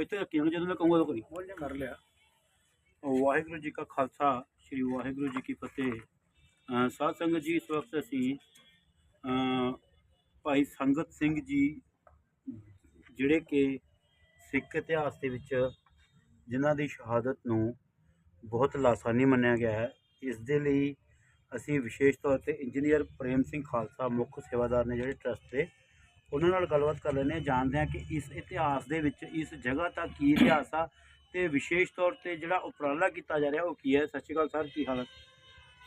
ਇੱਥੇ ਰੱਖੀਆਂ ਜਦੋਂ ਮੈਂ ਕਹੂੰਗਾ ਉਦੋਂ ਕਰੀ ਕਰ ਲਿਆ। ਵਾਹਿਗੁਰੂ ਜੀ ਕਾ ਖਾਲਸਾ ਸ੍ਰੀ ਵਾਹਿਗੁਰੂ ਜੀ ਕੀ ਫਤਿਹ। ਅ, ਸਾਧ ਸੰਗਤ ਜੀ ਇਸ ਵਕਤ ਅਸੀਂ ਅ, ਭਾਈ ਸੰਗਤ ਸਿੰਘ ਜੀ ਜਿਹੜੇ ਕਿ ਸਿੱਖ ਇਤਿਹਾਸ ਦੇ ਵਿੱਚ ਜਿਨ੍ਹਾਂ ਦੀ ਸ਼ਹਾਦਤ ਨੂੰ ਬਹੁਤ ਲਾਸਾਨੀ ਮੰਨਿਆ ਗਿਆ ਹੈ ਇਸ ਦੇ ਲਈ ਅਸੀਂ ਵਿਸ਼ੇਸ਼ ਤੌਰ ਤੇ ਇੰਜੀਨੀਅਰ ਪ੍ਰੇਮ ਸਿੰਘ ਖਾਲਸਾ ਮੁੱਖ ਸੇਵਾਦਾਰ ਨੇ ਜਿਹੜੇ ਟਰਸਟ ਦੇ ਉਹਨਾਂ ਨਾਲ ਗੱਲਬਾਤ ਕਰ ਲੈਂਦੇ ਹਾਂ ਜਾਣਦੇ ਹਾਂ ਕਿ ਇਸ ਇਤਿਹਾਸ ਦੇ ਵਿੱਚ ਇਸ ਜਗ੍ਹਾ ਦਾ ਕੀ ਇਤਿਹਾਸ ਆ ਤੇ ਵਿਸ਼ੇਸ਼ ਤੌਰ ਤੇ ਜਿਹੜਾ ਉਪਰਾਲਾ ਕੀਤਾ ਜਾ ਰਿਹਾ ਉਹ ਕੀ ਹੈ? ਸਤਿ ਸ਼੍ਰੀ ਅਕਾਲ ਸਰ ਕੀ ਹਾਲਤ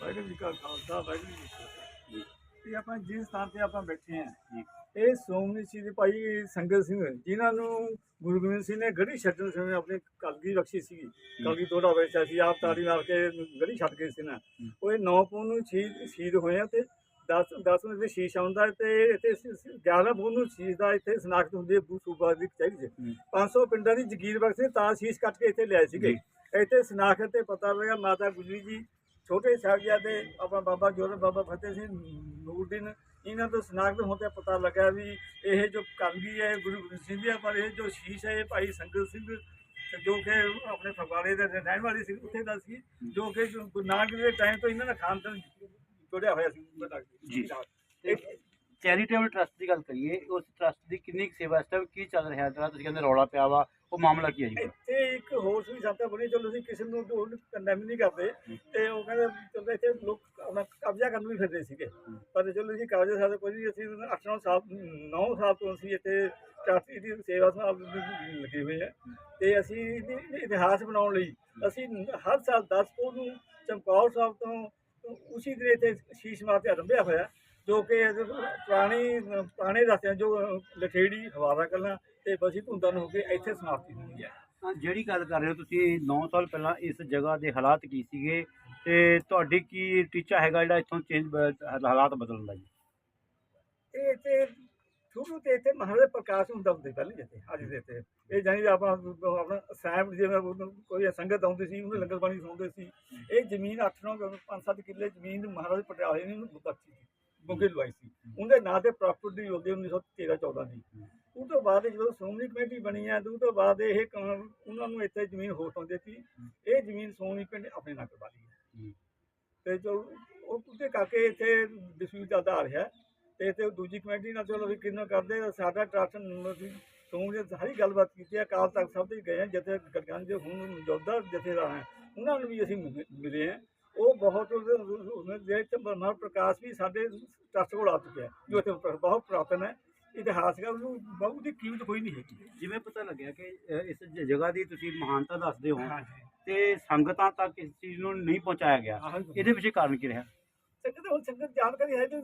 ਵਾਹਿਗੁਰੂ ਜੀ ਕਾ ਖਾਲਸਾ ਵਾਹਿਗੁਰੂ ਜੀ ਕੀ ਫਤਿਹ। ਇਹ ਆਪਾਂ ਜਿਸ ਸਥਾਨ ਤੇ ਆਪਾਂ ਬੈਠੇ ਹਾਂ ਜੀ। ਇਹ ਸੋਮਨੀ ਸਿੰਘ ਦੇ ਭਾਈ ਸੰਗਤ ਸਿੰਘ ਜਿਨ੍ਹਾਂ ਨੂੰ ਗੁਰੂ ਗੋਬਿੰਦ ਸਿੰਘ ਨੇ ਗੜੀ ਛੱਡਣ ਸਮੇਂ ਆਪਣੀ ਕਲਗੀ ਬਖਸ਼ੀ ਸੀ ਕਲਗੀ ਤੋੜਾ ਵੇਚਿਆ ਸੀ ਆਪ ਤਾੜੀ ਮਾਰ ਕੇ ਗੜੀ ਛੱਡ ਗਏ ਸੀ ਨਾ। ਉਹ ਇਹ 9 ਪੂਨ ਨੂੰ ਸ਼ਹੀਦ ਹੋਏ ਆ ਤੇ 10 10 ਨੂੰ ਤੇ ਸ਼ੀਸ਼ ਆਉਂਦਾ ਤੇ ਇੱਥੇ 11 ਪੂਨ ਨੂੰ ਸ਼ੀਸ਼ ਦਾ ਇੱਥੇ ਸਨਾਖਤ ਹੁੰਦੀ ਹੈ ਬੂ ਸੂਬਾ ਦੀ ਕਚਹਿਰੀ 'ਚ ਹੂੰ। 500 ਪਿੰਡਾਂ ਦੀ ਜਗੀਰ ਬਖਸ਼ ਤਾਂ ਸ਼ੀਸ਼ ਕੱਟ ਕੇ ਇੱਥੇ ਲਿਆਏ ਸੀਗੇ। ਇੱਥੇ ਸਨਾਖਤ ਤੇ ਪਤਾ ਲੱਗਾ ਮਾਤਾ ਗੁਜਰੀ ਜੀ ਛੋਟੇ ਸਾਹਿਬਜ਼ਾਦੇ ਆਪਣਾ ਬਾਬਾ ਜੋਰ ਬਾਬਾ ਫਤਿਹ ਸਿੰਘ ਨੂਰਦੀਨ ਇਹਨਾਂ ਤੋਂ ਸਨਾਖਤ ਤੇ ਪਤਾ ਲੱਗਾ ਵੀ ਇਹ ਜੋ ਕਲਗੀ ਹੈ ਗੁਰੂ ਗੋਬਿੰਦ ਸਿੰਘ ਜੀ ਪਰ ਇਹ ਜੋ ਸ਼ੀਸ਼ ਹੈ ਇਹ ਭਾਈ ਸੰਗਤ ਸਿੰਘ ਜੋ ਕਿ ਆਪਣੇ ਫਗਵਾੜੇ ਦੇ ਰਹਿਣ ਵਾਲੇ ਸੀ ਉੱਥੇ ਦਾ ਸੀ ਜੋ ਕਿ ਗੁਰੂ ਨਾਨਕ ਦੇ ਟਾਈਮ ਤੋਂ ਇਹਨਾਂ ਦਾ ਖਾਨਦਾਨ ਜੁੜਿਆ ਹੋਇਆ ਸੀ ਜੀ। ਚੈਰੀਟੇਬਲ ਟਰਸਟ ਦੀ ਗੱਲ ਕਰੀਏ ਉਸ ਟਰਸਟ ਦੀ ਕਿੰਨੀ ਕੁ ਸੇਵਾ ਇਸ ਟਾਈਮ ਕੀ ਚੱਲ ਰਿਹਾ ਜਿਹੜਾ ਤੁਸੀਂ ਕਹਿੰਦੇ ਰੌਲਾ ਪਿਆ ਵਾ ਉਹ ਮਾਮਲਾ ਕੀ ਹੈ ਜੀ? ਇੱਥੇ ਇੱਕ ਹੋਰ ਵੀ ਸੰਤਾ ਬਣੀ ਚਲੋ ਅਸੀਂ ਕਿਸੇ ਨੂੰ ਕੰਡੈਮ ਨਹੀਂ ਕਰਦੇ ਤੇ ਉਹ ਕਹਿੰਦੇ ਚਲੋ ਇੱਥੇ ਲੋਕ ਆਪਣਾ ਕਬਜ਼ਾ ਕਰਨ ਵੀ ਫਿਰਦੇ ਸੀਗੇ। ਪਰ ਚਲੋ ਜੀ ਕਬਜ਼ਾ ਸਾਡੇ ਕੋਈ ਨਹੀਂ ਅਸੀਂ 8-9 ਸਾਲ 9 ਸਾਲ ਤੋਂ ਅਸੀਂ ਇੱਥੇ ਟਰਸਟੀ ਦੀ ਸੇਵਾ ਨਾਲ ਲੱਗੇ ਹੋਏ ਆ। ਤੇ ਅਸੀਂ ਇਹਦੀ ਇਤਿਹਾਸ ਬਣਾਉਣ ਲਈ ਅਸੀਂ ਹਰ ਸਾਲ 10 ਪੋਹ ਨੂੰ ਚਮਕੌਰ ਸਾਹਿਬ ਤੋਂ ਉਸੇ ਦਿਨ ਇੱਥੇ ਸ਼ੀਸ਼ ਮਾਰ ਤੇ ਹੋਇਆ ਜੋ ਕਿ ਪੁਰਾਣੀ ਪੁਰਾਣੇ ਰਸਤਿਆਂ ਜੋ ਲਖੇੜੀ ਹਵਾਰਾ ਕਲਾਂ ਤੇ ਬਸੀ ਧੁੰਦਾਂ ਨੂੰ ਹੋ ਕੇ ਇੱਥੇ ਸਮਾਪਤੀ ਹੁੰਦੀ ਹੈ। ਜਿਹੜੀ ਗੱਲ ਕਰ ਰਹੇ ਹੋ ਤੁਸੀਂ 9 ਸਾਲ ਪਹਿਲਾਂ ਇਸ ਜਗ੍ਹਾ ਦੇ ਹਾਲਾਤ ਕੀ ਸੀਗੇ ਤੇ ਤੁਹਾਡੀ ਕੀ ਟੀਚਾ ਹੈਗਾ ਜਿਹੜਾ ਇੱਥੋਂ ਚੇਂਜ ਹਾਲਾਤ ਬਦਲਣ ਦਾ ਜੀ? ਇਹ ਇੱਥੇ ਸ਼ੁਰੂ ਤੇ ਇੱਥੇ ਮਹਾਰਾਜ ਪ੍ਰਕਾਸ਼ ਹੁੰਦਾ ਹੁੰਦੇ ਪਹਿਲੇ ਜਿੱਥੇ ਅੱਜ ਦੇ ਇੱਥੇ। ਇਹ ਜਾਨੀ ਆਪਾਂ ਆਪਣਾ ਸਾਹਿਬ ਜਿਵੇਂ ਕੋਈ ਸੰਗਤ ਆਉਂਦੀ ਸੀ ਉਹਨੂੰ ਲੰਗਰ ਪਾਣੀ ਸੁਣਦੇ ਸੀ। ਇਹ ਜ਼ਮੀਨ 8-9 5-7 ਕਿੱਲੇ ਜ਼ਮੀਨ ਮਹਾਰਾਜ ਪਟਿਆਲੇ ਨੇ ਉਹਨੂੰ ਬਖਸ਼ੀ ਸੀ ਬੁੱਗੇ ਲਵਾਈ ਸੀ। ਉਹਦੇ ਨਾਂ ਤੇ ਪ੍ਰਾਪਰਟੀ ਹੋ ਗਈ 1913-14 ਦੀ। ਉਹ ਤੋਂ ਬਾਅਦ ਜਦੋਂ ਸ਼੍ਰੋਮਣੀ ਕਮੇਟੀ ਬਣੀ ਆ ਉਹ ਤੋਂ ਬਾਅਦ ਇਹ ਉਹਨਾਂ ਨੂੰ ਇੱਥੇ ਜ਼ਮੀਨ ਹੋਰ ਤੋਂ ਦਿੱਤੀ ਇਹ ਜ਼ਮੀਨ ਸ਼੍ਰੋਮਣੀ ਪਿੰਡ ਆਪਣੇ ਨਾਂ ਕਰਵਾ ਲਈ। ਤੇ ਜੋ ਉਹ ਉਹਦੇ ਕਰਕੇ ਇੱਥੇ ਡਿਸਪਿਊਟ ਚੱਲਦਾ ਆ ਰਿਹਾ। ਤੇ ਤੇ ਦੂਜੀ ਕਮੇਟੀ ਨਾਲ ਚਲੋ ਵੀ ਕਿੰਨਾ ਕਰਦੇ ਸਾਡਾ ਟਰਸਟ ਅਸੀਂ ਸੋਹਣੇ ਸਾਰੀ ਗੱਲਬਾਤ ਕੀਤੀ ਹੈ ਕਾਲ ਤੱਕ ਸਭ ਤੇ ਗਏ ਆ ਜਿੱਥੇ ਗਰਗੰਜ ਹੁਣ ਜੋਧਾ ਜਥੇਦਾਰ ਹੈ ਉਹਨਾਂ ਨੂੰ ਵੀ ਅਸੀਂ ਮਿਲੇ- ਆ। ਉਹ ਬਹੁਤ ਉਹਦੇ ਜਿਹੜੇ ਚ ਬਰਮਾ ਪ੍ਰਕਾਸ਼ ਵੀ ਸਾਡੇ ਟਰਸਟ ਕੋਲ ਆ ਚੁੱਕਿਆ ਜੋ ਇੱਥੇ ਬਹੁਤ ਪੁਰਾਤਨ ਹੈ। ਇਤਿਹਾਸਿਕ ਹੈ ਉਹਨੂੰ ਬਹੁਤ ਦੀ ਕੀਮਤ ਕੋਈ ਨਹੀਂ ਹੈਗੀ। ਜਿਵੇਂ ਪਤਾ ਲੱਗਿਆ ਕਿ ਇਸ ਜਗ੍ਹਾ ਦੀ ਤੁਸੀਂ ਮਹਾਨਤਾ ਦੱਸਦੇ ਹੋ ਤੇ ਸੰਗਤਾਂ ਤੱਕ ਇਸ ਚੀਜ਼ ਨੂੰ ਨਹੀਂ ਪਹੁੰਚਾਇਆ ਗਿਆ। ਇਹਦੇ ਪਿੱਛੇ ਕਾਰਨ ਕੀ ਰਿਹਾ? ਸੰਗਤ ਹੁਣ ਸੰਗਤ ਜਾਣਕਾਰੀ ਹੈ ਕਿ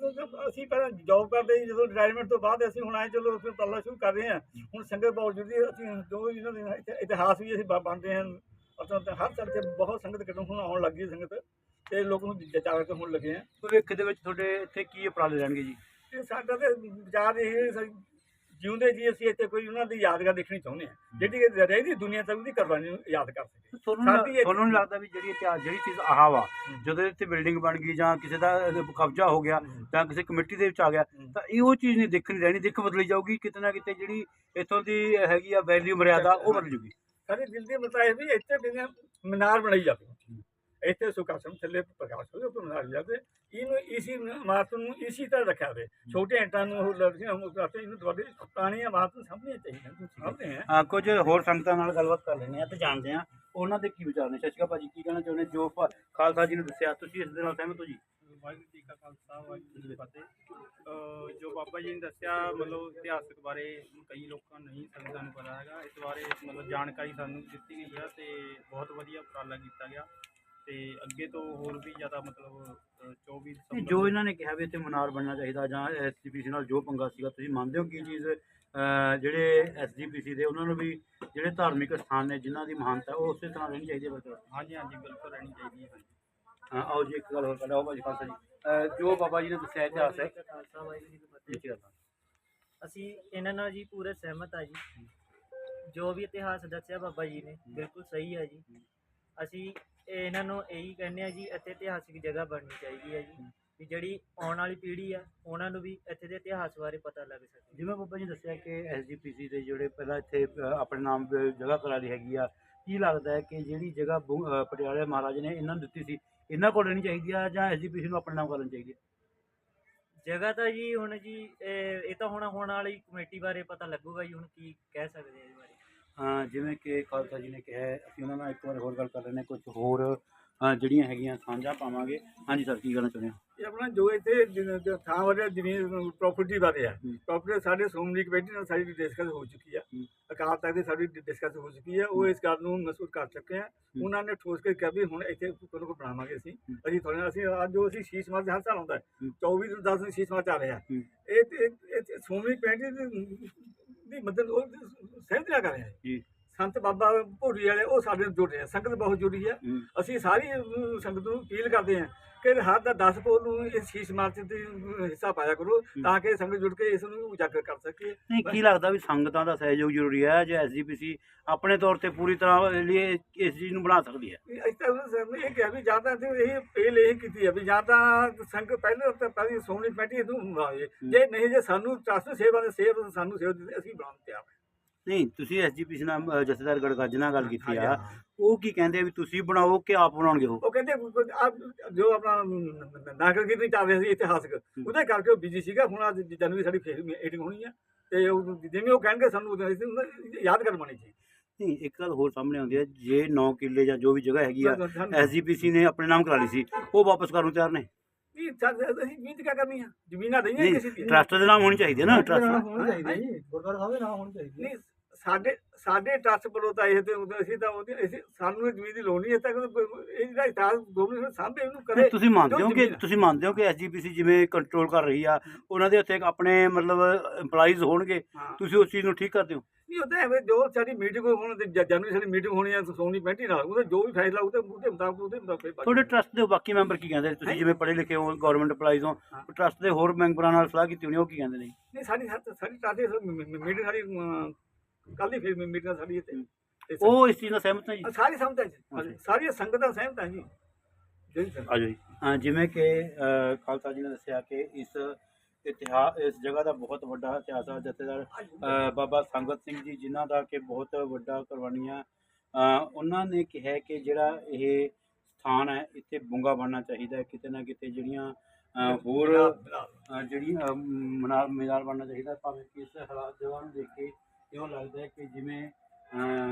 ਅਸੀਂ ਪਹਿਲਾਂ ਜੌਬ ਕਰਦੇ ਸੀ ਜਦੋਂ ਰਿਟਾਇਰਮੈਂਟ ਤੋਂ ਬਾਅਦ ਅਸੀਂ ਹੁਣ ਆਏ ਚਲੋ ਫਿਰ ਪੱਲਾ ਸ਼ੁਰੂ ਕਰ ਰਹੇ ਹਾਂ। ਹੁਣ ਸੰਗਤ ਬਹੁਤ ਜੁੜਦੀ ਹੈ ਅਸੀਂ ਜੋ ਇਹਨਾਂ ਦੇ ਇਤਿ- ਇਤਿਹਾਸ ਵੀ ਅਸੀਂ ਬਣਦੇ ਹਾਂ। ਅਸਾਂ ਤਾਂ ਹਰ ਤਰ੍ਹਾਂ ਤੇ ਬਹੁਤ ਸੰਗਤ ਕਿਤੋਂ ਹੁਣ ਆਉਣ ਲੱਗੀ ਸੰਗਤ। ਤੇ ਲੋਕ ਨੂੰ ਜਾਗਰਤ ਹੋਣ ਲੱਗੇ ਆ। ਭਵਿੱਖ ਦੇ ਵਿੱਚ ਤੁਹਾਡੇ ਇੱਥੇ ਕੀ ਉਪਰਾਲੇ ਰਹਿਣਗੇ ਜੀ? ਤੇ ਸਾਡਾ ਤੇ ਵਿਚਾਰ ਇਹ ਜਿਉਂਦੇ ਜੀ ਅਸੀਂ ਇੱਥੇ ਕੋਈ ਉਹਨਾਂ ਦੀ ਯਾਦਗਾਰ ਦੇਖਣੀ ਚਾਹੁੰਦੇ ਹਾਂ। ਜਿਹੜੀ ਰਹਿੰਦੀ ਦੁਨੀਆ ਤੱਕ ਉਹਦੀ ਕੁਰਬਾਨੀ ਨੂੰ ਯਾਦ ਕਰ ਸਕੇ। ਤੁਹਾਨੂੰ ਨਹੀਂ ਲੱਗਦਾ ਵੀ ਜਿਹੜੀ ਇਤਿਹਾਸ ਜਿਹੜੀ ਚੀਜ਼ ਆਹ ਵਾ ਜਦੋਂ ਇੱਥੇ ਬਿਲਡਿੰਗ ਬਣ ਗਈ ਜਾਂ ਕਿਸੇ ਦਾ ਕਬਜ਼ਾ ਹੋ ਗਿਆ ਜਾਂ ਕਿਸੇ ਕਮੇਟੀ ਦੇ ਵਿੱਚ ਆ ਗਿਆ ਤਾਂ ਇਹ ਉਹ ਚੀਜ਼ ਨਹੀਂ ਦੇਖਣੀ ਰਹਿਣੀ। ਦਿੱਖ ਬਦਲੀ ਜਾਊਗੀ ਕਿਤੇ ਨਾ ਕਿਤੇ ਜਿਹੜੀ ਇੱਥੋਂ ਦੀ ਹੈਗੀ ਆ ਵੈਲਿਊ ਮਰਿਆਦਾ ਉਹ ਬਦਲ ਜੂਗੀ। ਸਾਡੇ ਦਿਲ ਦੀ ਮਤਾ ਇਹ ਵੀ ਇੱਥੇ ਬਿਨਾਂ ਮਨਾਰ ਬਣਾਈ ਜਾਵੇ ਇੱਥੇ ਸੁਖਾਸਨ ਥੱਲੇ ਪ੍ਰਕਾਸ਼ ਹੋਵੇ ਉੱਪਰ ਮਨਾਰ ਜਾਵੇ। ਇਹਨੂੰ ਇਸੀ ਇਮਾਰਤ ਨੂੰ ਇਸੀ ਤਰ੍ਹਾਂ ਰੱਖਿਆ ਹੋਵੇ। ਛੋਟੇ ਇੰਟਾਂ ਨੂੰ ਉਹ ਲੜਕੀਆਂ ਕਰਦੇ ਇਹਨੂੰ ਤੁਹਾਡੇ ਪੁਰਾਣੀ ਇਮਾਰਤ ਨੂੰ ਸਾਹਮਣੇ ਚਾਹੀਦੀ ਤੁਸੀਂ ਸਮਝਦੇ ਆ। ਹਾਂ ਕੁਝ ਹੋਰ ਸੰਗਤਾਂ ਨਾਲ ਗੱਲਬਾਤ ਕਰ ਲੈਂਦੇ ਆ ਤੇ ਜਾਣਦੇ ਆ। ਉਹਨਾਂ ਦੇ ਕੀ ਵਿਚਾਰ ਨੇ? ਸਤਿ ਸ਼੍ਰੀ ਅਕਾਲ ਭਾਜੀ ਕੀ ਕਹਿਣਾ ਚਾਹੁੰਦੇ? ਜੋ ਖਾਲਸਾ ਜੀ ਨੇ ਦੱਸਿਆ ਤੁਸੀਂ ਇਸ ਦੇ ਨਾਲ ਸਹਿਮਤ ਹੋ ਜੀ? ਵਾਹਿਗੁਰੂ ਜੀ ਕਾ ਖਾਲਸਾ ਵਾਹਿਗੁਰੂ ਜੀ ਕੀ ਫਤਿਹ। ਜੋ ਬਾਬਾ ਜੀ ਨੇ ਦੱਸਿਆ ਮਤਲਬ ਇਤਿਹਾਸਕ ਬਾਰੇ ਕਈ ਲੋਕਾਂ ਨੂੰ ਨਹੀਂ ਸੰਗਤਾਂ ਨੂੰ ਪਤਾ ਹੈਗਾ। ਇਸ ਬਾਰੇ ਮਤਲਬ ਜਾਣਕਾਰੀ ਸਾਨੂੰ ਦਿੱਤੀ ਗਈ ਹੈ ਤੇ ਬਹੁਤ ਵਧੀਆ ਉਪਰਾਲਾ ਕੀਤਾ ਗਿਆ। ਤੇ ਅੱਗੇ ਤੋਂ ਹੋਰ ਵੀ ਜ਼ਿਆਦਾ ਮਤਲਬ ਅਹ 24 ਨਹੀਂ, ਦਸੰਬਰ ਜੋ ਇਹਨਾਂ ਨੇ ਕਿਹਾ ਵੀ ਇੱਥੇ ਮਨਾਰ ਬਣਨਾ ਚਾਹੀਦਾ ਜਾਂ ਐਸਜੀਪੀਸੀ ਨਾਲ ਜੋ ਪੰਗਾ ਸੀਗਾ ਤੁਸੀਂ ਮੰਨਦੇ ਹੋ ਕਿ ਚੀਜ਼? ਅਹ, ਜਿਹੜੇ ਐਸਜੀਪੀਸੀ ਦੇ ਉਹਨਾਂ ਨੂੰ ਵੀ ਜਿਹੜੇ ਧਾਰਮਿਕ ਸਥਾਨ ਨੇ ਜਿਨ੍ਹਾਂ ਦੀ ਮਹਾਨਤਾ ਉਹ ਉਸੇ ਤਰ੍ਹਾਂ ਰਹਿਣੀ ਚਾਹੀਦੀ ਹੈ ਬਿਲਕੁਲ ਹਾਂਜੀ ਹਾਂਜੀ ਬਿਲਕੁਲ ਰਹਿਣੀ ਚਾਹੀਦੀ ਹੈ ਹਾਂਜੀ। ਹਾਂ, ਆਓ ਜੀ ਇੱਕ ਗੱਲ ਹੋਰ ਕਰਦੇ ਆਓ ਭਾਜੀ ਖਾਲਸਾ ਜੀ। ਅਹ, ਜੋ ਬਾਬਾ ਜੀ ਨੇ ਦੱਸਿਆ ਇਤਿਹਾਸ ਹੈ। ਖਾਲਸਾ ਵਾਹਿਗੁਰੂ ਜੀ ਕੀ ਫਤਿਹ। ਗੱਲ ਅਸੀਂ ਇਹਨਾਂ ਨਾਲ ਜੀ ਪੂਰੇ ਸਹਿਮਤ ਆ ਜੀ। ਜੋ ਵੀ ਇਤਿਹਾਸ ਦੱਸਿਆ ਬਾਬਾ ਜੀ ਨੇ ਬਿਲਕੁਲ ਸਹੀ ਹੈ ਜੀ। ਅਸੀਂ ਇਹਨਾਂ ਨੂੰ ਇਹੀ ਕਹਿੰਦੇ ਆ ਜੀ ਇੱਥੇ ਇਤਿਹਾਸਿਕ ਜਗ੍ਹਾ ਬਣਨੀ ਚਾਹੀਦੀ ਹੈ ਜੀ। ਵੀ ਜਿਹੜੀ ਆਉਣ ਵਾਲੀ ਪੀੜ੍ਹੀ ਆ ਉਹਨਾਂ ਨੂੰ ਵੀ ਇੱਥੇ ਦੇ ਇਤਿਹਾਸ ਬਾਰੇ ਪਤਾ ਲੱਗ ਸਕੇ। ਜਿਵੇਂ ਬਾਬਾ ਜੀ ਦੱਸਿਆ ਕਿ ਐਸਜੀਪੀਸੀ ਦੇ ਜਿਹੜੇ ਪਹਿਲਾਂ ਇੱਥੇ ਅ, ਆਪਣੇ ਨਾਮ ਦੇ ਜਗ੍ਹਾ ਕਰਾ ਲਈ ਹੈਗੀ ਆ ਕੀ ਲੱਗਦਾ ਹੈ ਕਿ ਜਿਹੜੀ ਜਗ੍ਹਾ ਬੁ- ਅ, ਪਟਿਆਲੇ ਮਹਾਰਾਜ ਨੇ ਇਹਨਾਂ ਨੂੰ ਦਿੱਤੀ ਸੀ ਇਹਨਾਂ ਕੋਲ ਰਹਿਣੀ ਚਾਹੀਦੀ ਆ ਜਾਂ ਐਸਜੀਪੀਸੀ ਨੂੰ ਆਪਣੇ ਨਾਮ ਕਰ ਲੈਣੀ ਚਾਹੀਦੀ? ਹੈ ਜਗ੍ਹਾ ਤਾਂ ਜੀ ਹੁਣ ਜੀ ਇਹ ਇਹ ਤਾਂ ਹੁਣ ਹੋਣ ਵਾਲੀ ਕਮੇਟੀ ਬਾਰੇ ਪਤਾ ਲੱਗੂਗਾ ਜੀ ਹੁਣ ਕੀ ਕਹਿ ਸਕਦੇ ਆ ਇਸ ਬਾਰੇ। ਜਿਵੇਂ ਕਿ ਖਾਲਸਾ ਜੀ ਨੇ ਕਿਹਾ ਅਸੀਂ ਉਹਨਾਂ ਨਾਲ ਇੱਕ ਵਾਰ ਹੋਰ ਗੱਲ ਕਰ ਲੈਂਦੇ ਕੁਝ ਹੋਰ ਜਿਹੜੀਆਂ ਹੈਗੀਆਂ ਸਾਂਝਾ ਪਾਵਾਂਗੇ। ਹਾਂਜੀ ਸਰ ਕੀ ਕਹਿਣਾ ਚਾਹੁੰਦੇ ਹੋ? ਇਹ ਆਪਣਾ ਜੋ ਇੱਥੇ ਜ- ਥਾਂ ਬਾਰੇ ਜ਼ਮੀਨ ਪ੍ਰਾਪਰਟੀ ਬਾਰੇ ਆ। ਹੂੰ। ਪ੍ਰਾਪਰਟੀ ਸਾਡੇ ਸ਼੍ਰੋਮਣੀ ਕਮੇਟੀ ਨਾਲ ਸਾਡੀ ਡਿਸਕਸ ਹੋ ਚੁੱਕੀ ਆ। ਹੂੰ। ਅਕਾਲ ਤਖਤ ਦੀ ਸਾਡੀ ਡਿਸਕਸ ਹੋ ਚੁੱਕੀ ਆ। ਉਹ ਇਸ ਗੱਲ ਨੂੰ ਮਸੂਲ ਕਰ ਚੁੱਕੇ ਆ। ਉਹਨਾਂ ਨੇ ਠੋਸ ਕੇ ਕਿਹਾ ਵੀ ਹੁਣ ਇੱਥੇ ਕੋਈ ਕੋ ਬਣਾਵਾਂਗੇ ਅਸੀਂ। ਹੂੰ। ਅਸੀਂ ਥੋੜੇ ਅਸੀਂ ਅੱਜ ਜੋ ਅਸੀਂ ਸ਼ੀਸ਼ ਮਾਰ ਹਰ ਸਾਲ ਆਉਂਦਾ ਹੈ, ਹੂੰ। 24 ਤੋਂ 10 ਨੂੰ ਸ਼ੀਸ਼ ਮਾਰ ਆ ਰਿਹਾ। ਹੂੰ। ਇਹ ਤੇ- ਇਹ ਇਹ ਸ਼੍ਰੋਮਣੀ ਕਮੇਟੀ ਦੀ- ਦੀ ਮਦਦ ਉਹ ਨਾ ਕਰ ਰਿਹਾ ਜੀ। ਸੰਤ ਬਾਬਾ ਭੋਰੀ ਵਾਲੇ ਉਹ ਸਾਡੇ ਨਾਲ ਜੁੜ ਰਹੇ ਆ। ਸੰਗਤ ਬਹੁਤ ਜੁੜੀ ਹੈ। ਅਸੀਂ ਸਾਰੀ ਅਮ, ਸੰਗਤ ਨੂੰ ਅਪੀਲ ਕਰਦੇ ਹਾਂ ਕਿ ਹਰ ਦਾ 10 ਪੋਲ ਨੂੰ ਇਸ ਸ਼ੀਸ਼ ਮਾਰਚ ਦੇ ਹਿੱਸਾ ਪਾਇਆ ਕਰੋ ਤਾਂ ਕਿ ਸੰਗਤ ਜੁੜ ਕੇ ਇਸ ਨੂੰ ਉਜਾਗਰ ਕਰ ਸਕੇ। ਨਹੀਂ ਕੀ ਲੱਗਦਾ ਵੀ ਸੰਗਤਾਂ ਦਾ ਸਹਿਯੋਗ ਜ਼ਰੂਰੀ ਹੈ ਜੇ ਐਸਜੀਪੀਸੀ ਆਪਣੇ ਤੌਰ ਤੇ ਪੂਰੀ ਤਰ੍ਹਾਂ ਲਈ ਇਸ ਚੀਜ਼ ਨੂੰ ਬਣਾ ਸਕਦੀ ਹੈ ਅਸੀਂ ਤਾਂ ਸਰ ਨੇ ਇਹ ਕਿਹਾ ਵੀ ਜਾਂ ਤਾਂ ਤੇ ਇਹ ਪੇਲ ਇਹ ਕੀਤੀ ਹੈ ਵੀ ਜਾਂ ਤਾਂ ਸੰਗਤ ਪਹਿਲੇ ਤਾਂ ਪਹਿਲੀ ਸੋਹਣੀ ਪੈਟੀ ਇਹਨੂੰ ਬਣਾਏ ਜੇ। ਨਹੀਂ ਜੇ ਸਾਨੂੰ ਟਰਸਟ ਸੇਵਾ ਦੇ ਸੇਵ ਸਾਨੂੰ ਸੇਵ ਦਿੱਤੀ, ਅਸੀਂ ਬਣਾਉਣ ਤੇ ਆ। ਨਹੀਂ ਤੁਸੀਂ ਐਸਜੀਪੀਸੀ ਨਾਲ ਅ, ਜਥੇਦਾਰ ਗੜਗੱਜ ਨਾਲ ਗੱਲ ਕੀਤੀ ਆ। ਉਹ ਕੀ ਕਹਿੰਦੇ ਆ ਵੀ ਤੁਸੀਂ ਬਣਾਓ ਕਿ ਆਪ ਬਣਾਉਣਗੇ ਉਹ? ਉਹ ਕਹਿੰਦੇ ਜੋ ਆਪਣਾ ਨਾਗਰ ਕੀਰਤਨ ਚੱਲ ਰਿਹਾ ਸੀ ਇਤਿਹਾਸਕ ਉਹਦੇ ਕਰਕੇ ਉਹ ਬਿਜ਼ੀ ਸੀਗਾ। ਹੁਣ ਅੱਜ ਜਨਵਰੀ ਸਾਡੀ ਫੇਰ ਮੀਟਿੰਗ ਹੋਣੀ ਆ। ਤੇ ਉਹ ਜਿਵੇਂ ਉਹ ਕਹਿਣਗੇ ਸਾਨੂੰ ਉਦੋਂ ਅਸੀਂ ਉਹਨਾਂ ਯਾਦ ਕਰਵਾਉਣੀ ਜੀ ਨਹੀਂ ਇੱਕ ਗੱਲ ਹੋਰ ਸਾਹਮਣੇ ਆਉਂਦੀ ਹੈ। ਜੇ 9 ਕਿੱਲੇ ਜਾਂ ਜੋ ਵੀ ਜਗ੍ਹਾ ਹੈਗੀ ਆ ਸਾਨੂੰ- ਐਸਜੀਪੀਸੀ ਨੇ ਆਪਣੇ ਨਾਮ ਕਰਾ ਲਈ ਸੀ। ਉਹ ਵਾਪਸ ਕਰਨ ਨੂੰ ਤਿਆਰ ਨੇ। ਨਹੀਂ ਚੱਲ ਅਸੀਂ ਕਿਆ ਕਰਨੀ ਆ? ਜ਼ਮੀਨਾਂ ਨਹੀਂ ਨਹੀਂ ਕਿਸੇ ਦੀ ਟਰਸਟ ਦੇ ਨਾਮ ਹੋਣੀ ਚਾਹੀਦੀ ਹੈ ਨਾ ਟਰਸਟ ਹੋਣੀ ਚਾਹੀਦੀ ਜੀ। ਗੁਰਦੁਆਰਾ ਸਾਹਿਬ ਦੇ ਨਾਮ ਹੋਣੀ ਚਾਹੀਦੀ ਨਹੀਂ ਸਾਡੇ ਸਾਡੇ ਟਰਸਟ ਵੱਲੋਂ ਤਾਂ ਇਹ ਤੇ ਉਦੋਂ ਅਸੀਂ ਤਾਂ ਉਹਦੀ ਅਸੀਂ ਸਾਨੂੰ ਇਹ ਜ਼ਮੀਨ ਦੀ ਲੋੜ ਨਹੀਂ ਹੈ ਤਾਂ ਇਹ ਜਿਹੜਾ ਇਤਿਹਾਸ ਗੋਬਿੰਦ ਸਾਹਮਣੇ ਇਹਨੂੰ ਕਰੇ। ਤੁਸੀਂ ਮੰਨਦੇ ਹੋ ਕਿ ਆ। ਤੁਸੀਂ ਮੰਨਦੇ ਹੋ ਕਿ ਐਸਜੀਪੀਸੀ ਜਿਵੇਂ ਕੰਟਰੋਲ ਕਰ ਰਹੀ ਆ ਉਹਨਾਂ ਦੇ ਉੱਤੇ ਆਪਣੇ ਮਤਲਬ EMPLOYEES ਹੋਣਗੇ ਤੁਸੀਂ ਉਸ ਚੀਜ਼ ਨੂੰ ਠੀਕ ਕਰਦੇ ਹੋ? ਨਹੀਂ ਉਹਦਾ ਐਵੇਂ ਜੋ ਸਾਡੀ ਮੀਟਿੰਗ ਹੋਣ ਤੇ ਜ- ਜਨਵਰੀ ਸਾਡੀ ਮੀਟਿੰਗ ਹੋਣੀ ਹੈ ਸੋਨੀ ਪੈਂਟੀ ਨਾਲ ਉਹਦਾ ਜੋ ਵੀ ਫੈਸਲਾ ਉਹਦੇ ਉਹਦੇ ਮੁਤਾਬਕ ਉਹਦੇ ਮੁਤਾਬਕ ਬਾਕੀ- ਤੁਹਾਡੇ ਟਰਸਟ ਦੇ ਬਾਕੀ ਮੈਂਬਰ ਕੀ ਕਹਿੰਦੇ? ਤੁਸੀਂ ਜਿਵੇਂ ਪੜ੍ਹੇ ਲਿਖੇ ਹੋ ਗਵਰਨਮੈਂਟ EMPLOYEES ਹੋ ਹਾਂ। ਟਰਸਟ ਦੇ ਹੋਰ ਮੈਂਬਰਾਂ ਨਾਲ ਸਲਾਹ ਕੀਤੀ ਹੋਣੀ ਉਹ ਕੀ ਕਹਿੰਦੇ ਨੇ? ਨਹੀਂ ਸਾਡੀ ਸਾਡੀ ਟਰਸਟ ਮੀਟਿੰਗ ਸਾਡੀ ਕੱਲ ਦੀ ਫਿਰ ਮੀਟਿੰਗ ਸਾਡੀ ਇੱਥੇ। ਤੇ ਸ- ਉਹ ਇਸ ਚੀਜ਼ ਨਾਲ ਸਹਿਮਤ ਨੇ ਜੀ। ਸਾਰੀ ਸਮਝ ਹੈ ਜੀ। ਸਾਰੀਆਂ ਸੰਗਤਾਂ ਸਹਿਮਤ ਹੈ ਜੀ। ਜੀ ਸਰ। ਆਜੋ ਜੀ। ਹਾਂ ਜਿਵੇਂ ਕਿ ਅ, ਖਾਲਸਾ ਜੀ ਨੇ ਦੱਸਿਆ ਕਿ ਇਸ ਇਤਿਹਾਸ ਇਸ ਜਗ੍ਹਾ ਦਾ ਬਹੁਤ ਵੱਡਾ ਇਤਿਹਾਸ ਹੈ ਜਥੇਦਾਰ ਅ, ਬਾਬਾ ਸੰਗਤ ਸਿੰਘ ਜੀ ਜਿਨ੍ਹਾਂ ਦਾ ਕਿ ਬਹੁਤ ਵੱਡਾ ਕੁਰਬਾਨੀਆਂ ਅ, ਉਹਨਾਂ ਨੇ ਕਿਹਾ ਕਿ ਜਿਹੜਾ ਇਹ ਸਥਾਨ ਹੈ ਇੱਥੇ ਬੁੰਗਾ ਬਣਨਾ ਚਾਹੀਦਾ ਹੈ ਕਿਤੇ ਨਾ ਕਿਤੇ ਜਿਹੜੀਆਂ ਅ, ਹੋਰ ਅ, ਜਿਹੜੀ ਅ, ਮਨਾਰ ਮੀਨਾਰ ਬਣਨਾ ਚਾਹੀਦਾ ਭਾਵੇਂ ਕਿ ਇਸ ਹਾਲਾਤ ਜਗ੍ਹਾ ਨੂੰ ਦੇਖ ਕੇ ਇਉਂ ਲੱਗਦਾ ਹੈ ਕਿ ਜਿਵੇਂ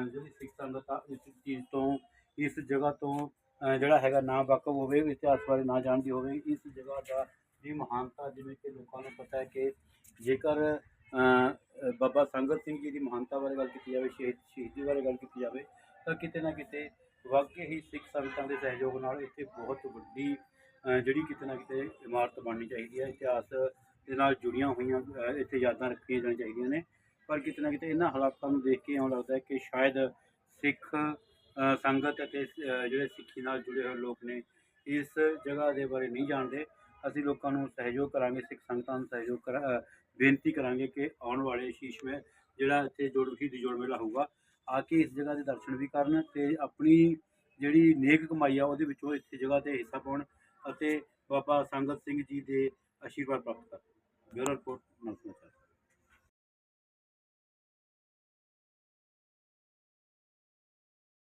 ਜਿਹੜੀ ਸਿੱਖ ਸੰਗਤ ਆ, ਇਸ ਚੀਜ਼ ਤੋਂ, ਇਸ ਜਗ੍ਹਾ ਤੋਂ ਜਿਹੜਾ ਹੈਗਾ ਨਾ ਵਾਕਫ ਹੋਵੇ, ਇਤਿਹਾਸ ਬਾਰੇ ਨਾ ਜਾਣਦੀ ਹੋਵੇ, ਇਸ ਜਗ੍ਹਾ ਦਾ ਦੀ ਮਹਾਨਤਾ, ਜਿਵੇਂ ਕਿ ਲੋਕਾਂ ਨੂੰ ਪਤਾ ਹੈ ਕਿ ਜੇਕਰ ਬਾਬਾ ਸੰਗਤ ਸਿੰਘ ਜੀ ਦੀ ਮਹਾਨਤਾ ਬਾਰੇ ਗੱਲ ਕੀਤੀ ਜਾਵੇ, ਸ਼ਹੀਦ, ਸ਼ਹੀਦੀ ਬਾਰੇ ਗੱਲ ਕੀਤੀ ਜਾਵੇ, ਤਾਂ ਕਿਤੇ ਨਾ ਕਿਤੇ ਵਾਕਈ ਹੀ ਸਿੱਖ ਸੰਗਤਾਂ ਦੇ ਸਹਿਯੋਗ ਨਾਲ ਇੱਥੇ ਬਹੁਤ ਵੱਡੀ ਜਿਹੜੀ ਕਿਤੇ ਨਾ ਕਿਤੇ ਇਮਾਰਤ ਬਣਨੀ ਚਾਹੀਦੀ ਹੈ, ਇਤਿਹਾਸ ਦੇ ਨਾਲ ਜੁੜੀਆਂ ਹੋਈਆਂ ਇੱਥੇ ਯਾਦਾਂ ਰੱਖੀਆਂ ਜਾਣੀਆਂ ਚਾਹੀਦੀਆਂ ਨੇ। ਪਰ ਕਿਤੇ ਨਾ ਕਿਤੇ ਇਹਨਾਂ ਹਾਲਾਤਾਂ ਨੂੰ ਦੇਖ ਕੇ ਇਉਂ ਲੱਗਦਾ ਹੈ ਕਿ ਸ਼ਾਇਦ ਸਿੱਖ ਸੰਗਤ ਅਤੇ ਜਿਹੜੇ ਸਿੱਖੀ ਨਾਲ ਜੁੜੇ ਹੋਏ ਲੋਕ ਨੇ ਇਸ ਜਗ੍ਹਾ ਦੇ ਬਾਰੇ ਨਹੀਂ ਜਾਣਦੇ। ਅਸੀਂ ਲੋਕਾਂ ਨੂੰ ਸਹਿਯੋਗ ਕਰਾਂਗੇ, ਸਿੱਖ ਸੰਗਤਾਂ ਨੂੰ ਸਹਿਯੋਗ ਕਰ ਬੇਨਤੀ ਕਰਾਂਗੇ ਕਿ ਆਉਣ ਵਾਲੇ ਸ਼ੀਸ਼ ਵਿੱਚ ਜਿਹੜਾ ਇੱਥੇ ਜੋੜ ਸ਼ਹੀਦੀ ਜੋੜ ਮੇਲਾ ਹੋਊਗਾ, ਆ ਕੇ ਇਸ ਜਗ੍ਹਾ ਦੇ ਦਰਸ਼ਨ ਵੀ ਕਰਨ ਤੇ ਆਪਣੀ ਜਿਹੜੀ ਨੇਕ ਕਮਾਈ ਆ ਉਹਦੇ ਵਿੱਚੋਂ ਇਸ ਜਗ੍ਹਾ ਤੇ ਹਿੱਸਾ ਪਾਉਣ ਅਤੇ ਬਾਬਾ ਸੰਗਤ ਸਿੰਘ ਜੀ ਦੇ ਆਸ਼ੀਰਵਾਦ ਪ੍ਰਾਪਤ ਕਰਨ। ਬਿਊਰੋ ਰਿਪੋਰਟ ਨਮਸਕਾਰ